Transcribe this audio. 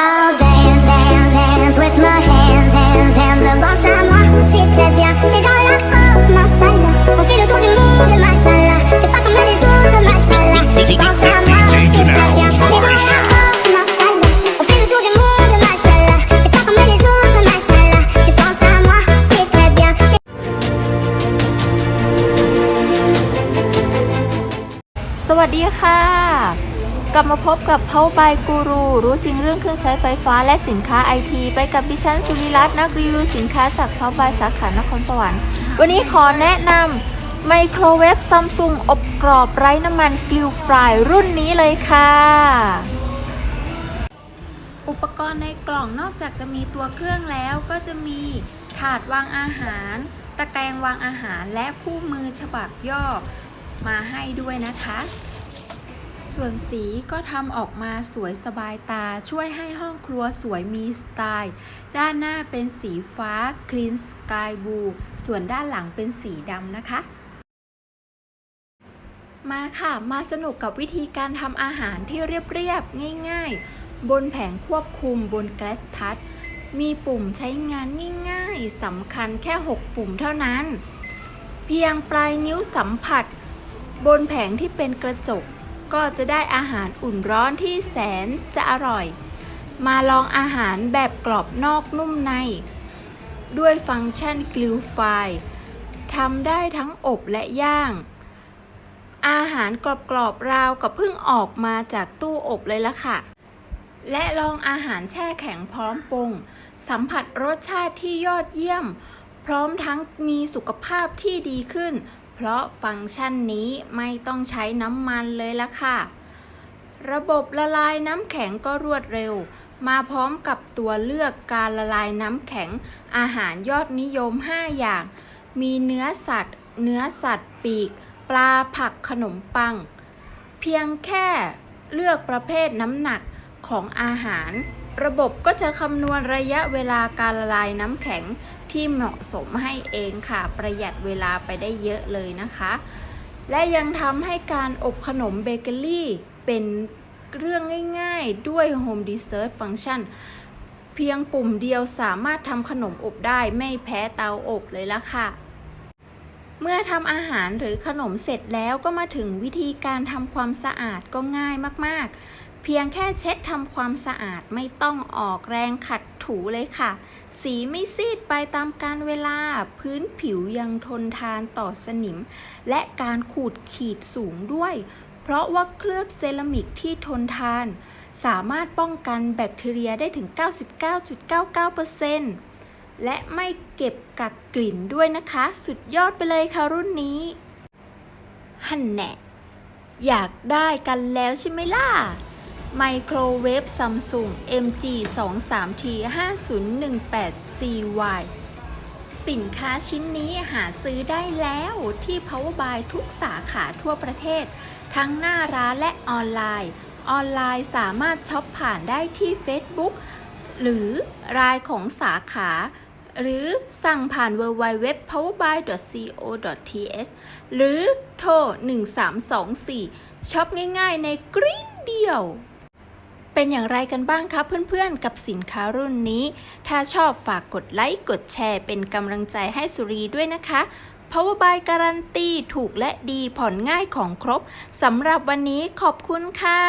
I'll dance, dance, dance with my hands, hands, hands Pense à moi, c'est très bien J'étais dans la peau, mashallah On fait le tour du monde, mashallah T'es pas comme les autres, mashallah Pense à moi, c'est très bien J'étais dans la peau, mashallah On fait le tour du monde, mashallah T'es pas comme les autres, mashallah Tu penses à moi, c'est très bien สวัสดีค่ะ กลับมาพบกับ Power by Guru รู้จริงเรื่องเครื่องใช้ไฟฟ้าและสินค้าไอทีไปกับดิฉันสุวิรัตน์นักรีวิวสินค้าจาก Power by สาขานครสวรรค์ วันนี้ขอแนะนำไมโครเวฟซัมซุงอบกรอบไร้น้ำมันกลิวฟรายรุ่นนี้เลยค่ะ อุปกรณ์ในกล่องนอกจากจะมีตัวเครื่องแล้วก็จะมีถาดวางอาหาร ตะแกรงวางอาหารและคู่มือฉบับย่อมาให้ด้วยนะคะ ส่วนสีก็ทำออกมาสวยสบายตาช่วยให้ห้องครัวสวยมีสไตล์ ด้านหน้าเป็นสีฟ้า Clean Sky Blue ส่วนด้านหลังเป็นสีดำนะคะ มาค่ะ มาสนุกกับวิธีการทำอาหารที่เรียบๆ ง่ายๆ บนแผงควบคุมบนแกลสทัชมีปุ่มใช้งานง่ายๆสำคัญแค่ 6 ปุ่มเท่านั้น เพียงปลายนิ้วสัมผัส บนแผงที่เป็นกระจก ก็จะได้อาหารอุ่นร้อนที่แสนจะอร่อย มาลองอาหารแบบกรอบนอกนุ่มใน ด้วยฟังก์ชันกลิวไฟทำได้ทั้งอบและย่าง อาหารกรอบๆราวกับเพิ่งออกมาจากตู้อบเลยละค่ะ และลองอาหารแช่แข็งพร้อมปรุงสัมผัสรสชาติที่ยอดเยี่ยม พร้อมทั้งมีสุขภาพที่ดีขึ้น เพราะฟังก์ชันนี้ไม่ต้องใช้น้ำมันเลยละค่ะ ระบบละลายน้ำแข็งก็รวดเร็ว มาพร้อมกับตัวเลือกการละลายน้ำแข็ง อาหารยอดนิยม 5 อย่าง มีเนื้อสัตว์ เนื้อสัตว์ปีก ปลาผักขนมปัง เพียงแค่เลือกประเภทน้ำหนักของอาหาร ระบบก็จะคำนวณระยะเวลาการละลายน้ำแข็งที่เหมาะสมให้เองค่ะ ประหยัดเวลาไปได้เยอะเลยนะคะ และยังทำให้การอบขนมเบเกอรี่เป็นเรื่องง่ายๆด้วย Home Dessert Function เพียงปุ่มเดียวสามารถทำขนมอบได้ไม่แพ้เตาอบเลยละค่ะ เมื่อทำอาหารหรือขนมเสร็จแล้วก็มาถึงวิธีการทำความสะอาดก็ง่ายมากๆ พียงแค่เช็ดทำความสะอาดไม่ต้องออกแรงขัดถูเลยค่ะ สีไม่ซีดไปตามการเวลา พื้นผิวยังทนทานต่อสนิม และการขูดขีดสูงด้วย เพราะว่าเคลือบเซรามิกที่ทนทาน สามารถป้องกันแบคทีเรียได้ถึง 99.99%และไม่เก็บกักกลิ่นด้วยนะคะ สุดยอดไปเลยค่ะรุ่นนี้ฮันแน่อยากได้กันแล้วใช่ไหมล่ะ ไมโครเวฟซัมซุง MG 2 3 T 5018 CY สินค้าชิ้นนี้หาซื้อได้แล้วที่ Power Buy ทุกสาขาทั่วประเทศ ทั้งหน้าร้านและออนไลน์ ออนไลน์สามารถช็อปผ่านได้ที่ Facebook หรือรายของสาขา หรือสั่งผ่าน www.powerbuy.co.th หรือโทร 1324ช็อปง่ายๆในกริ้งเดียว เป็นอย่างไรกันบ้างคะเพื่อนๆ กับสินค้ารุ่นนี้ ถ้าชอบฝากกดไลค์กดแชร์เป็นกำลังใจให้สุรีด้วยนะคะ Power by การันตีถูกและดีผ่อนง่ายของครบสำหรับวันนี้ขอบคุณค่ะ